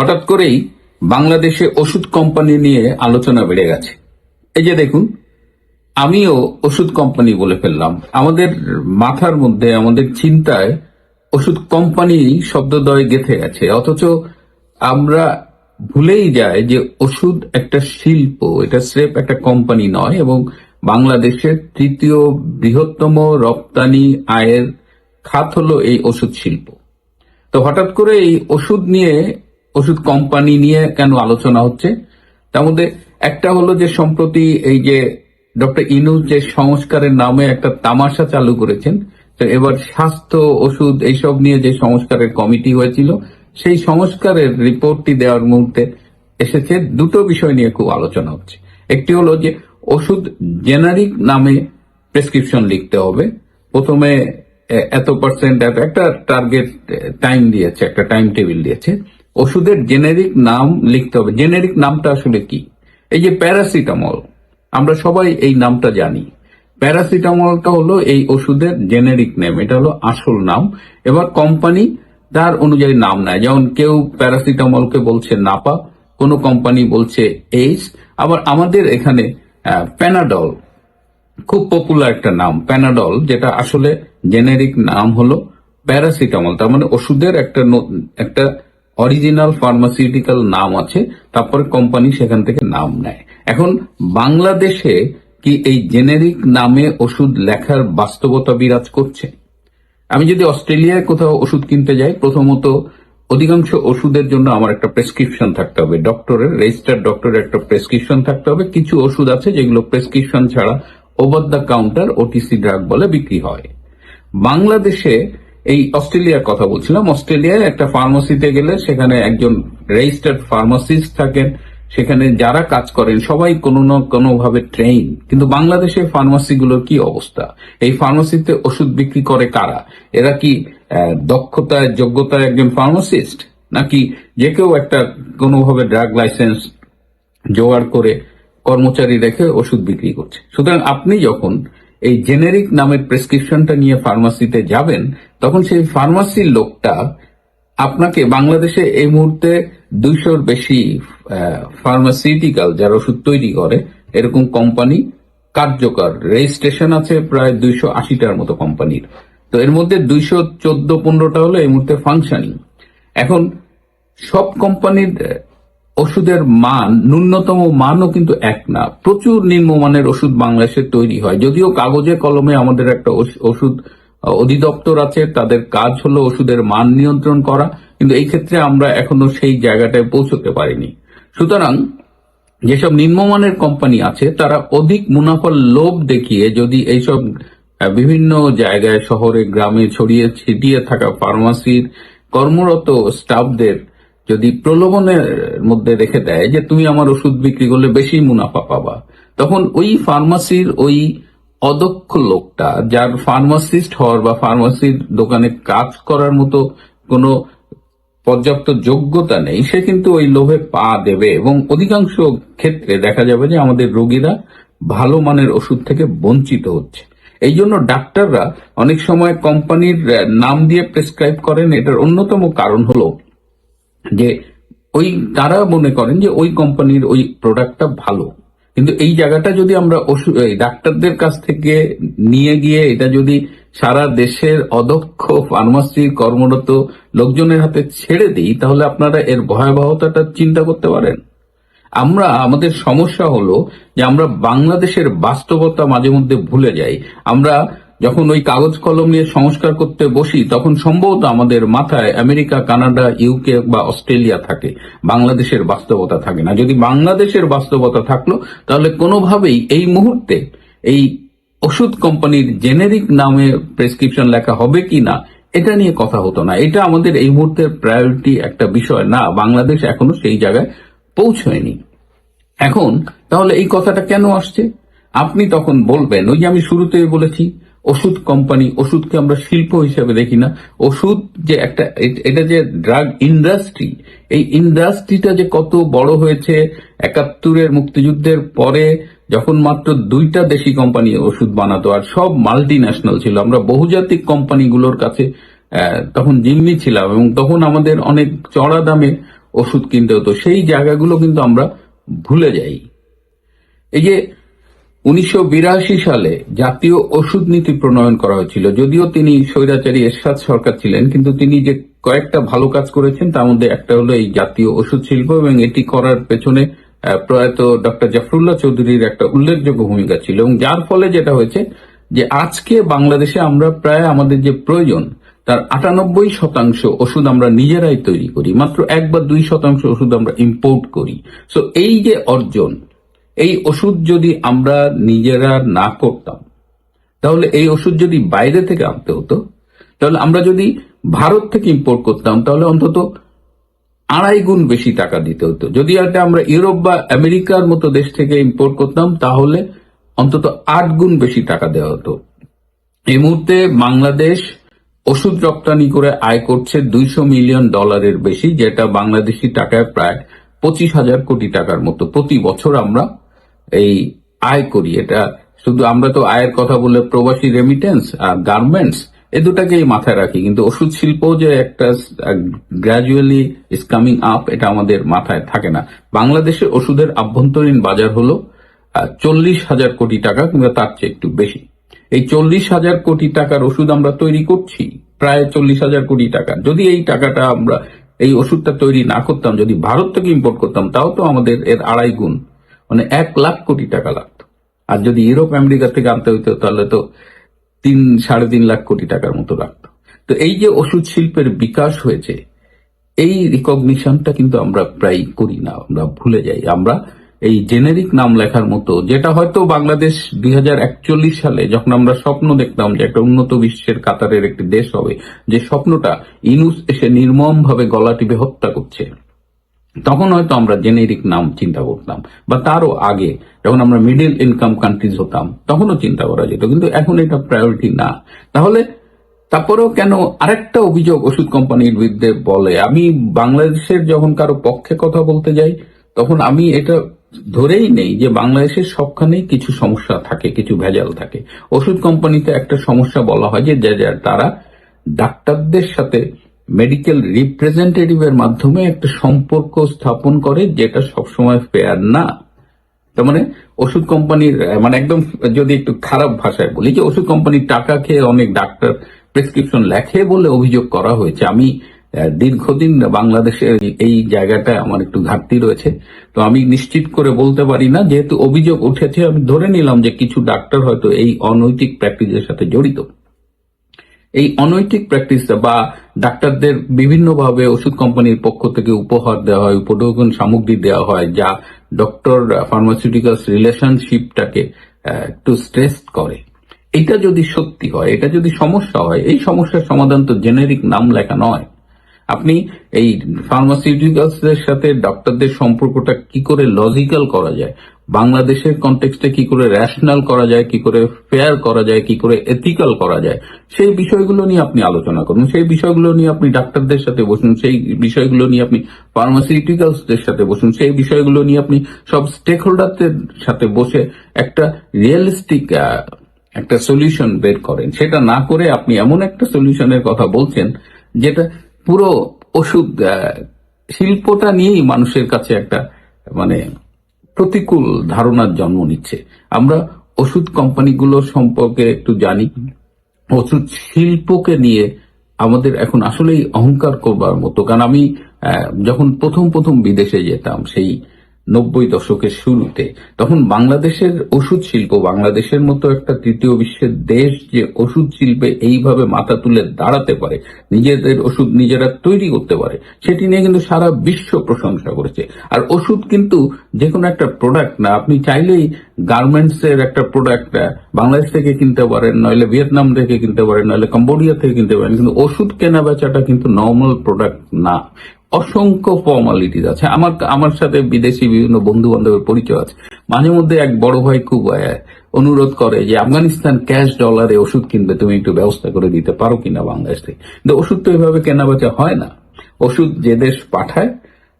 হঠাৎ করেই বাংলাদেশে ওষুধ কোম্পানি নিয়ে আলোচনা বেড়ে গেছে। এই যে দেখুন, আমিও ওষুধ কোম্পানি বলে ফেললাম। আমাদের মাথার মধ্যে, আমাদের চিন্তায় ওষুধ কোম্পানি শব্দদ্বয় গেথে গেছে। অথচ আমরা ভুলেই যায় যে ওষুধ একটা শিল্প, এটা স্রেফ একটা কোম্পানি নয় এবং বাংলাদেশের তৃতীয় বৃহত্তম রপ্তানি আয়ের খাত হলো এই ওষুধ শিল্প। তো হঠাৎ করে এই ওষুধ নিয়ে ওষুধ কোম্পানি নিয়ে কেন আলোচনা হচ্ছে? তার মধ্যে একটা হলো যে সম্প্রতি এই যে ডক্টর ইনুস যে সংস্কারের নামে একটা তামাশা চালু করেছেন, তো এবার স্বাস্থ্য, ওষুধ এইসব নিয়ে যে সংস্কারের কমিটি হয়েছিল, সেই সংস্কারের রিপোর্টটি দেওয়ার মুহূর্তে এসেছে দুটো বিষয় নিয়ে খুব আলোচনা হচ্ছে। একটি হলো যে ওষুধ জেনারিক নামে প্রেসক্রিপশন লিখতে হবে। প্রথমে এত পার্সেন্ট একটা টার্গেট টাইম দিয়েছে, একটা টাইম টেবিল দিয়েছে। ওষুধের জেনেরিক নাম লিখতে হবে। জেনেরিক নামটা আসলে কি? এই যে প্যারাসিটামল আমরা সবাই এই নামটা জানি। প্যারাসিটামলটা হলো এই ওষুধের জেনেরিক নেম এটা হলো আসল নাম। এবার কোম্পানি তার অনুযায়ী নাম নেয়। যেমন কেউ প্যারাসিটামলকে বলছে নাপা, কোনো কোম্পানি বলছে এইস আবার আমাদের এখানে প্যানাডল খুব পপুলার একটা নাম প্যানাডল যেটা আসলে জেনেরিক নাম হলো প্যারাসিটামল তার মানে ওষুধের একটা একটা অরিজিনাল ফার্মাসিউটিক্যাল নাম আছে, তারপরে কোম্পানি সেখান থেকে নাম নেয়। এখন বাংলাদেশে কি এই জেনেরিক নামে ওষুধ লেখার বাস্তবতা বিরাজ করছে? আমি যদি অস্ট্রেলিয়ায় কোথাও ওষুধ কিনতে যাই, প্রথমত অধিকাংশ ওষুধের জন্য আমার একটা প্রেসক্রিপশন থাকতে হবে। ডক্টরের, রেজিস্টার্ড ডক্টরের একটা প্রেসক্রিপশন থাকতে হবে। কিছু ওষুধ আছে যেগুলো প্রেসক্রিপশন ছাড়া over the counter OTC drug বলে বিক্রি হয়। বাংলাদেশে এই অস্ট্রেলিয়ার কথা বলছিলাম। অস্ট্রেলিয়ায় একটা ফার্মাসিতে গেলে সেখানে একজন রেজিস্টার্ড ফার্মাসিস্ট থাকেন। সেখানে যারা কাজ করেন সবাই কোনো না কোনো ভাবে ট্রেন কিন্তু বাংলাদেশের ফার্মাসিগুলোর কি অবস্থা? এই ফার্মাসিতে ওষুধ বিক্রি করে কারা? এরা কি আহ, দক্ষতায় যোগ্যতায় একজন ফার্মাসিস্ট নাকি যে কেউ একটা কোনোভাবে ড্রাগ লাইসেন্স জোগাড় করে কর্মচারী রেখে ওষুধ বিক্রি করছে? সুতরাং আপনি যখন এই জেনেরিক নামের প্রেসক্রিপশনটা নিয়ে ফার্মাসিতে যাবেন, তখন সেই ফার্মাসির লোকটা আপনাকে বাংলাদেশে এই মুহূর্তে দুইশোর বেশি ফার্মাসিউটিক্যাল যারা ওষুধ তৈরি করে, এরকম কোম্পানি কার্যকর। রেজিস্ট্রেশন আছে প্রায় দুইশো আশিটার মতো কোম্পানির তো এর মধ্যে দুইশো চোদ্দ পনেরোটা হলো এই মুহূর্তে ফাংশনিং এখন সব কোম্পানির ওষুধের মান, ন্যূনতম মানও কিন্তু এক না। প্রচুর নিম্নমানের ওষুধ বাংলাদেশে তৈরি হয়। যদিও কাগজে কলমে আমাদের একটা ওষ- ওষুধ অধিদপ্তর আছে, তাদের কাজ হলো ওষুধের মান নিয়ন্ত্রণ করা, কিন্তু এই ক্ষেত্রে আমরা এখনও সেই জায়গাটায় পৌঁছতে পারিনি। সুতরাং, যেসব নিম্নমানের কোম্পানি আছে, তারা অধিক মুনাফার লোভ দেখিয়ে যদি এইসব বিভিন্ন জায়গায়, শহরে, গ্রামে ছড়িয়ে ছিটিয়ে থাকা ফার্মাসির কর্মরত স্টাফদের যদি প্রলোভনের মধ্যে রেখে দেয় যে তুমি আমার ওষুধ বিক্রি করলে বেশি মুনাফা পাবা, তখন ওই ফার্মাসির ওই অদক্ষ লোকটা, যার ফার্মাসিস্ট হওয়ার বা ফার্মাসির দোকানে কাজ করার মতো কোনো পর্যাপ্ত যোগ্যতা নেই, সে কিন্তু ওই লোভে পা দেবে এবং অধিকাংশ ক্ষেত্রে দেখা যাবে যে আমাদের রোগীরা ভালো মানের ওষুধ থেকে বঞ্চিত হচ্ছে। এই জন্য ডাক্তাররা অনেক সময় কোম্পানির নাম দিয়ে প্রেসক্রাইব করেন, এটার অন্যতম কারণ হলো যে ওই তারা মনে করেন যে ওই কোম্পানির ওই প্রোডাক্টটা ভালো। কিন্তু এই জায়গাটা যদি আমরা ডাক্তারদের কাছ থেকে নিয়ে গিয়ে এটা যদি সারা দেশের অদক্ষ ফার্মাসি কর্মরত লোকজনের হাতে ছেড়ে দিই, তাহলে আপনারা এর ভয়াবহতাটা চিন্তা করতে পারেন। আমরা, আমাদের সমস্যা হলো যে আমরা বাংলাদেশের বাস্তবতা মাঝে মধ্যে ভুলে যাই। আমরা যখন ওই কাগজ কলম নিয়ে সংস্কার করতে বসি, তখন সম্ভবত আমাদের মাথায় আমেরিকা, কানাডা ইউকে বা অস্ট্রেলিয়া থাকে। বাংলাদেশের বাস্তবতা থাকে না। যদি বাংলাদেশের বাস্তবতা থাকল, তাহলে কোনোভাবেই এই মুহূর্তে এই ওষুধ কোম্পানির জেনেরিক নামে প্রেসক্রিপশন লেখা হবে কি না, এটা নিয়ে কথা হতো না। এটা আমাদের এই মুহূর্তে প্রায়োরিটি একটা বিষয় না। বাংলাদেশ এখনও সেই জায়গায় পৌঁছয়নি। এখন, তাহলে এই কথাটা কেন আসছে? আপনি তখন বলবেন, ওই যে আমি শুরুতে বলেছি ওষুধ কোম্পানি ওষুধকে আমরা শিল্প হিসেবে দেখি না। ওষুধ যে একটা, এটা যে ড্রাগ ইন্ডাস্ট্রি এই ইন্ডাস্ট্রিটা যে কত বড় হয়েছে, একাত্তরের মুক্তিযুদ্ধের পরে যখন মাত্র দুইটা দেশি কোম্পানি ওষুধ বানাতো, আর সব মাল্টি ন্যাশনাল ছিল। আমরা বহুজাতিক কোম্পানিগুলোর কাছে তখন জিম্মি ছিলাম এবং তখন আমাদের অনেক চড়া দামে ওষুধ কিনতে হতো। সেই জায়গাগুলো কিন্তু আমরা ভুলে যাই। এই যে উনিশশো বিরাশি সালে জাতীয় ওষুধ নীতি প্রণয়ন করা হয়েছিল। যদিও তিনি স্বৈরাচারী এরশাদ সরকার ছিলেন, কিন্তু তিনি যে কয়েকটা ভালো কাজ করেছেন, তার মধ্যে একটা হলো এই জাতীয় ওষুধ শিল্প এবং এটি করার পেছনে প্রয়াত ডক্টর জাফরুল্লাহ চৌধুরীর একটা উল্লেখযোগ্য ভূমিকা ছিল। এবং যার ফলে যেটা হয়েছে যে আজকে বাংলাদেশে আমরা প্রায় আমাদের যে প্রয়োজন, তার আটানব্বই শতাংশ ওষুধ আমরা নিজেরাই তৈরি করি। মাত্র এক বা দুই শতাংশ ওষুধ আমরা ইম্পোর্ট করি। সো এই যে অর্জন এই ওষুধ যদি আমরা নিজেরা না করতাম, তাহলে এই ওষুধ যদি বাইরে থেকে আনতে হতো, তাহলে আমরা যদি ভারত থেকে ইম্পোর্ট করতাম, তাহলে অন্তত আড়াই গুণ বেশি টাকা দিতে হতো। যদি এটা আমরা ইউরোপ বা আমেরিকার মতো দেশ থেকে ইম্পোর্ট করতাম, তাহলে অন্তত আট গুণ বেশি টাকা দেওয়া হতো। এই মুহূর্তে বাংলাদেশ ওষুধ রপ্তানি করে আয় করছে দুইশো মিলিয়ন ডলারের বেশি, যেটা বাংলাদেশি টাকায় প্রায় পঁচিশ হাজার কোটি টাকার মতো। প্রতি বছর আমরা এই আয় করি, এটা শুধু আমরা তো আয়ের কথা বলে প্রবাসী রেমিটেন্স আর গার্মেন্টস এ দুটাকেই মাথায় রাখি। কিন্তু ওষুধ শিল্প যে একটা গ্রাজুয়ালি ইজ কামিং আপ এটা আমাদের মাথায় থাকে না। বাংলাদেশে ওষুধের আভ্যন্তরীণ বাজার হলো চল্লিশ হাজার কোটি টাকা কিংবা তার চেয়ে একটু বেশি। এই চল্লিশ হাজার কোটি টাকার ওষুধ আমরা তৈরি করছি, প্রায় চল্লিশ হাজার কোটি টাকা। যদি এই টাকাটা আমরা, এই ওষুধটা তৈরি না করতাম, যদি ভারত থেকে ইম্পোর্ট করতাম, তাও তো আমাদের এর আড়াই গুণ। মানে এক লাখ কোটি টাকা লাগতো। আর যদি ইউরোপ, আমেরিকা থেকে আনতে হইতো, তাহলে তো তিন, সাড়ে তিন লাখ কোটি টাকার মতো লাগতো। তো এই যে ওষুধ শিল্পের বিকাশ হয়েছে, এই রিকগনিশনটা কিন্তু আমরা প্রায় করি না, আমরা ভুলে যাই। আমরা এই জেনেরিক নাম লেখার মতো, যেটা হয়তো বাংলাদেশ দুই হাজার একচল্লিশ সালে যখন আমরা স্বপ্ন দেখতাম যে একটা উন্নত বিশ্বের কাতারের একটি দেশ হবে, যে স্বপ্নটা ইনুস এসে নির্মম ভাবে গলা টিপে হত্যা করছে। তখন হয়তো আমরা জেনেরিক নাম চিন্তা করতাম, বা তারও আগে যখন আমরা মিডিল ইনকাম কান্ট্রিজ হতাম, তখনও চিন্তা করা যেত, কিন্তু এখন এটা প্রায়োরিটি না। তাহলে তারপরেও কেন আরেকটা অভিযোগ ওষুধ কোম্পানির বিরুদ্ধে বলে, আমি বাংলাদেশের যখন কারও পক্ষে কথা বলতে যাই, তখন আমি এটা ধরেই নেই যে বাংলাদেশের সবখানেই কিছু সমস্যা থাকে, কিছু ভেজাল থাকে। ওষুধ কোম্পানিতে একটা সমস্যা বলা হয় যে, যে- তারা ডাক্তারদের সাথে মেডিকেল রিপ্রেজেন্টেটিভের মাধ্যমে একটা সম্পর্ক স্থাপন করে যেটা সবসময় ফেয়ার না। তার মানে ওষুধ কোম্পানির মানে একদম যদি একটু খারাপ ভাষায় বলি যে ওষুধ কোম্পানির টাকা খেয়ে অনেক ডাক্তার প্রেসক্রিপশন লেখে বলে অভিযোগ করা হয়েছে। আমি দীর্ঘদিন বাংলাদেশের এই জায়গাটায় আমার একটু ঘাটতি রয়েছে। তো আমি নিশ্চিত করে বলতে পারি না, যেহেতু অভিযোগ উঠেছে, আমি ধরে নিলাম যে কিছু ডাক্তার হয়তো এই অনৈতিক প্র্যাকটিসের সাথে জড়িত। এই অনৈতিক প্র্যাকটিসটা বা ডাক্তারদের বিভিন্নভাবে ওষুধ কোম্পানির পক্ষ থেকে উপহার দেওয়া হয়, উপঢৌকন সামগ্রী দেওয়া হয়, যা ডক্টর ফার্মাসিউটিক্যালস রিলেশনশিপটাকে একটু স্ট্রেস করে। এটা যদি সত্যি হয়, এটা যদি সমস্যা হয়, এই সমস্যার সমাধান তো জেনেরিক নাম লেখা নয়। আপনি এই ফার্মাসিউটিক্যালস এর সাথে ডক্টরদের সম্পর্কটা কি করে লজিক্যাল করা যায়? বাংলাদেশের কনটেক্সটে কি করে রেশনাল করা যায়? কি করে ফেয়ার করা যায়? কি করে এথিক্যাল করা যায়? সেই বিষয়গুলো নিয়ে আপনি আলোচনা করুন। সেই বিষয়গুলো নিয়ে আপনি ডাক্তারদের সাথে বসুন। সেই বিষয়গুলো নিয়ে আপনি ফার্মাসিউটিক্যালসদের সাথে বসুন। সেই বিষয়গুলো নিয়ে আপনি সব স্টেক হোল্ডারদের সাথে বসে একটা রিয়েলিস্টিক একটা সলিউশন বের করেন। সেটা না করে আপনি এমন একটা সলিউশনের কথা বলছেন যেটা পুরো ওষুধ শিল্পটা নিয়েই মানুষের কাছে একটা মানে প্রতিকূল ধারণার জন্ম নিচ্ছে। আমরা ওষুধ কোম্পানিগুলো সম্পর্কে একটু জানি। ওষুধ শিল্পকে নিয়ে আমাদের এখন আসলেই অহংকার করবার মতো। কারণ আমি যখন প্রথম প্রথম বিদেশে যেতাম, সেই নব্বই দশকের শুরুতে। তখন বাংলাদেশের ওষুধ শিল্প, বাংলাদেশের মতো একটা তৃতীয় বিশ্বের দেশ যে ওষুধ শিল্পে এইভাবে মাথা তুলে দাঁড়াতে পারে, নিজেদের ওষুধ নিজেরা তৈরি করতে পারে, সেটি নিয়ে কিন্তু সারা বিশ্ব প্রশংসা করেছে। আর ওষুধ কিন্তু যে কোনো একটা প্রোডাক্ট না, আপনি চাইলেই গার্মেন্টস এর একটা প্রোডাক্ট বাংলাদেশ থেকে কিনতে পারেন, নইলে ভিয়েতনাম থেকে কিনতে পারেন, নইলে কম্বোডিয়া থেকে কিনতে পারেন, কিন্তু ওষুধ কেনা বেচাটা কিন্তু নর্মাল প্রোডাক্ট না। অসংখ্য ফর্মালিটিস আছে। আমার আমার সাথে বিদেশি বিভিন্ন বন্ধু বান্ধবের পরিচয় আছে। মাঝে মধ্যে এক বড় ভাই খুব অনুরোধ করে যে, আফগানিস্তান ক্যাশ ডলারে ওষুধ কিনবে, তুমি একটু ব্যবস্থা করে দিতে পারো কিনা বাংলাদেশ থেকে? কিন্তু ওষুধ তো এভাবে কেনা বেচা হয় না। ওষুধ যে দেশ পাঠায়,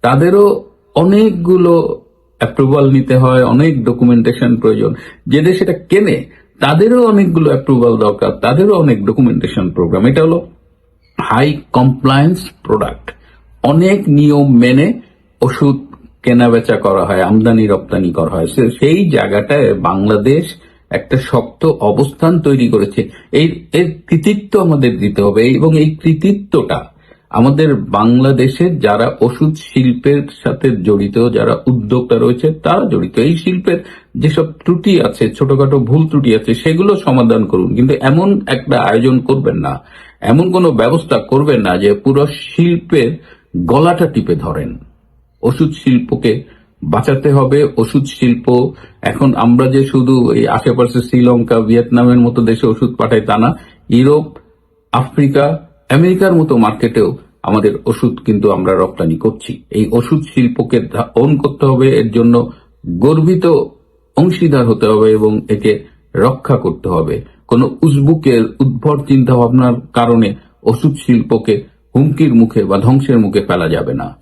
তাদেরও অনেকগুলো অ্যাপ্রুভাল নিতে হয়, অনেক ডকুমেন্টেশন প্রয়োজন। যে দেশ এটা কেনে, তাদেরও অনেকগুলো অ্যাপ্রুভাল দরকার, তাদেরও অনেক ডকুমেন্টেশন প্রোগ্রাম এটা হলো হাই কমপ্লায়েন্স প্রোডাক্ট অনেক নিয়ম মেনে ওষুধ কেনা বেচা করা হয়, আমদানি রপ্তানি করা হয়। সেই জায়গাটায় বাংলাদেশ একটা শক্ত অবস্থান তৈরি করেছে। এই এর কৃতিত্ব আমাদের দিতে হবে। এবং এই কৃতিত্বটা আমাদের বাংলাদেশের যারা ওষুধ শিল্পের সাথে জড়িত, যারা উদ্যোক্তা রয়েছে, তারা জড়িত। এই শিল্পের যেসব ত্রুটি আছে, ছোটখাটো ভুল ত্রুটি আছে, সেগুলো সমাধান করুন। কিন্তু এমন একটা আয়োজন করবেন না। এমন কোনো ব্যবস্থা করবেন না যে পুরো শিল্পের গলাটা টিপে ধরেন। ওষুধ শিল্পকে বাঁচাতে হবে। ওষুধ শিল্প, এখন আমরা যে শুধু এই আশেপাশে শ্রীলঙ্কা, ভিয়েতনামের মতো দেশে ওষুধ পাঠাই তা না, ইউরোপ, আফ্রিকা, আমেরিকার মতো মার্কেটেও আমাদের ওষুধ কিন্তু আমরা রপ্তানি করছি। এই ওষুধ শিল্পকে অন করতে হবে, এর জন্য গর্বিত অংশীদার হতে হবে এবং একে রক্ষা করতে হবে। কোন উজবুকের উদ্ভর চিন্তা ভাবনার কারণে ওষুধ শিল্পকে হুমকির মুখে বা ধ্বংসের মুখে ফেলা যাবে না।